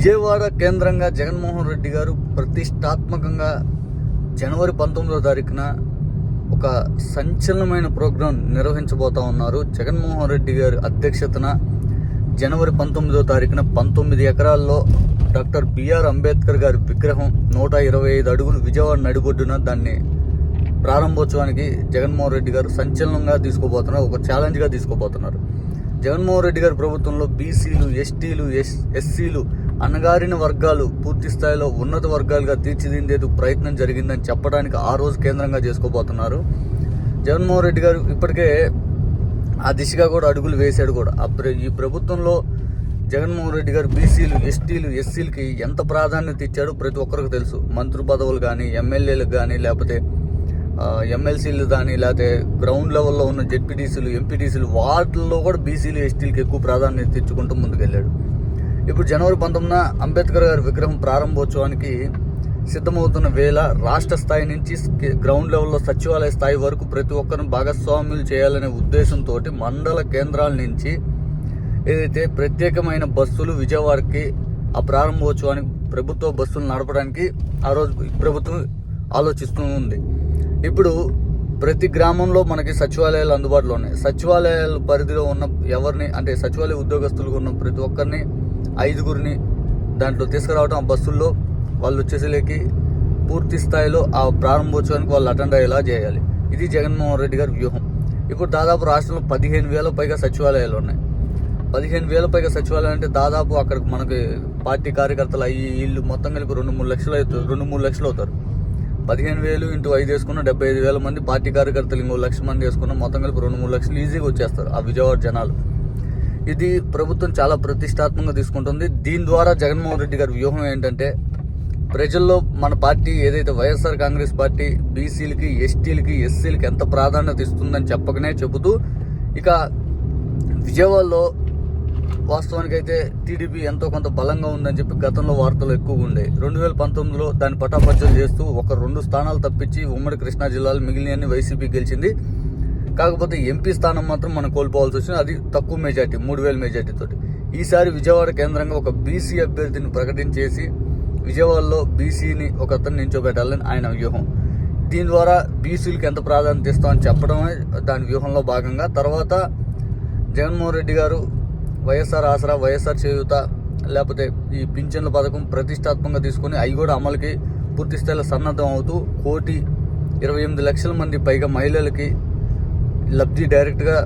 విజయవాడ కేంద్రంగా జగన్మోహన్ రెడ్డి గారు ప్రతిష్టాత్మకంగా జనవరి పంతొమ్మిదో తారీఖున ఒక సంచలనమైన ప్రోగ్రాం నిర్వహించబోతా ఉన్నారు. జగన్మోహన్ రెడ్డి గారి అధ్యక్షతన జనవరి పంతొమ్మిదో తారీఖున పంతొమ్మిది ఎకరాల్లో డాక్టర్ బిఆర్ అంబేద్కర్ గారి విగ్రహం నూట ఇరవై ఐదు అడుగులు విజయవాడ నడిబొడ్డున దాన్ని ప్రారంభోత్సవానికి జగన్మోహన్ రెడ్డి గారు సంచలనంగా తీసుకోబోతున్నారు ఒక ఛాలెంజ్గా తీసుకోబోతున్నారు. జగన్మోహన్ రెడ్డి గారి ప్రభుత్వంలో బీసీలు ఎస్టీలు ఎస్ ఎస్సీలు అణగారిన వర్గాలు పూర్తి స్థాయిలో ఉన్నత వర్గాలుగా తీర్చిదిద్దేందుకు ప్రయత్నం జరిగిందని చెప్పడానికి ఆ రోజు కేంద్రంగా చేసుకోబోతున్నారు. జగన్మోహన్ రెడ్డి గారు ఇప్పటికే ఆ దిశగా కూడా అడుగులు వేశాడు కూడా. ఈ ప్రభుత్వంలో జగన్మోహన్ రెడ్డి గారు బీసీలు ఎస్టీలు ఎస్సీలకి ఎంత ప్రాధాన్యత ఇచ్చాడో ప్రతి ఒక్కరికి తెలుసు. మంత్రి పదవులు కానీ ఎమ్మెల్యేలకు కానీ లేకపోతే ఎమ్మెల్సీలు కానీ లేకపోతే గ్రౌండ్ లెవెల్లో ఉన్న జెడ్పీటీసీలు ఎంపీటీసీలు వాటిల్లో కూడా బీసీలు ఎస్టీలకి ఎక్కువ ప్రాధాన్యత ఇచ్చుకుంటూ ముందుకెళ్ళాడు. ఇప్పుడు జనవరి పంతొమ్మిదిన అంబేద్కర్ గారి విగ్రహం ప్రారంభోత్సవానికి సిద్ధమవుతున్న వేళ రాష్ట్ర స్థాయి నుంచి గ్రౌండ్ లెవెల్లో సచివాలయ స్థాయి వరకు ప్రతి ఒక్కరిని భాగస్వాములు చేయాలనే ఉద్దేశంతో మండల కేంద్రాల నుంచి ఏదైతే ప్రత్యేకమైన బస్సులు విజయవాడకి ఆ ప్రారంభోత్సవానికి ప్రభుత్వ బస్సులు నడపడానికి ఆ రోజు ప్రభుత్వం ఆలోచిస్తూ ఉంది. ఇప్పుడు ప్రతి గ్రామంలో మనకి సచివాలయాలు అందుబాటులో ఉన్నాయి. సచివాలయాల పరిధిలో ఉన్న ఎవరిని అంటే సచివాలయ ఉద్యోగస్తులుగా ఉన్న ప్రతి ఒక్కరిని ఐదుగురిని దాంట్లో తీసుకురావడం ఆ బస్సుల్లో వాళ్ళు వచ్చేసరికి పూర్తి స్థాయిలో ఆ ప్రారంభోత్సవానికి వాళ్ళు అటెండ్ అయ్యేలా చేయాలి. ఇది జగన్మోహన్ రెడ్డి గారి వ్యూహం. ఇప్పుడు దాదాపు రాష్ట్రంలో పదిహేను వేల పైగా సచివాలయాలు ఉన్నాయి. పదిహేను వేల పైగా సచివాలయం అంటే దాదాపు అక్కడ మనకి పార్టీ కార్యకర్తలు అయ్యి వీళ్ళు మొత్తం కలిపి రెండు మూడు లక్షలు అవుతారు రెండు మూడు లక్షలు అవుతారు. పదిహేను వేలు ఇంటూ ఐదు వేసుకున్న డెబ్బై ఐదు వేల మంది పార్టీ కార్యకర్తలు ఇంకో లక్ష మంది వేసుకున్న మొత్తం కలిపి రెండు మూడు లక్షలు ఈజీగా వచ్చేస్తారు ఆ విజయవాడ జనాలు. ఇది ప్రభుత్వం చాలా ప్రతిష్టాత్మకంగా తీసుకుంటుంది. దీని ద్వారా జగన్మోహన్ రెడ్డి గారి వ్యూహం ఏంటంటే ప్రజల్లో మన పార్టీ ఏదైతే వైఎస్ఆర్ కాంగ్రెస్ పార్టీ బీసీలకి ఎస్టీలకి ఎస్సీలకి ఎంత ప్రాధాన్యత ఇస్తుందని చెప్పకనే చెబుతూ ఇక విజయవాడలో వాస్తవానికి అయితే టీడీపీ ఎంతో కొంత బలంగా ఉందని చెప్పి గతంలో వార్తలు ఎక్కువగా ఉండే. రెండు వేల పంతొమ్మిదిలో దాన్ని పటాపంచం చేస్తూ ఒక రెండు స్థానాలు తప్పించి ఉమ్మడి కృష్ణా జిల్లాలో మిగిలిన వైసీపీ గెలిచింది. కాకపోతే ఎంపీ స్థానం మాత్రం మనం కోల్పోవాల్సి వచ్చింది. అది తక్కువ మెజార్టీ మూడు వేల మెజార్టీ తోటి. ఈసారి విజయవాడ కేంద్రంగా ఒక బీసీ అభ్యర్థిని ప్రకటించేసి విజయవాడలో బీసీని ఒక అతను నించోబెట్టాలని ఆయన వ్యూహం. దీని ద్వారా బీసీలకు ఎంత ప్రాధాన్యత ఇస్తామని చెప్పడమే దాని వ్యూహంలో భాగంగా తర్వాత జగన్మోహన్ రెడ్డి గారు వైఎస్ఆర్ ఆసరా వైఎస్ఆర్ చేయూత లేకపోతే ఈ పింఛన్ల పథకం ప్రతిష్టాత్మకంగా తీసుకొని అవి కూడా అమలుకి పూర్తి స్థాయిలో సన్నద్ధం అవుతూ కోటి ఇరవై ఎనిమిది లక్షల మంది పైగా మహిళలకి లబ్ధి డైరెక్ట్గా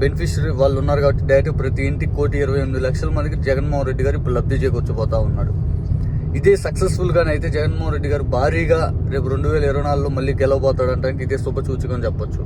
బెనిఫిషరీ వాళ్ళు ఉన్నారు కాబట్టి డైరెక్ట్ ప్రతి ఇంటికి కోటి ఇరవై ఎనిమిది లక్షల మందికి జగన్మోహన్ రెడ్డి గారు ఇప్పుడు లబ్ధి చేకూర్చబోతా ఉన్నాడు. ఇదే సక్సెస్ఫుల్గానే అయితే జగన్మోహన్ రెడ్డి గారు భారీగా రేపు రెండు వేల ఇరవై నాలుగులో మళ్ళీ గెలవబోతాడంటానికి ఇదే శుభ సూచకం చెప్పొచ్చు.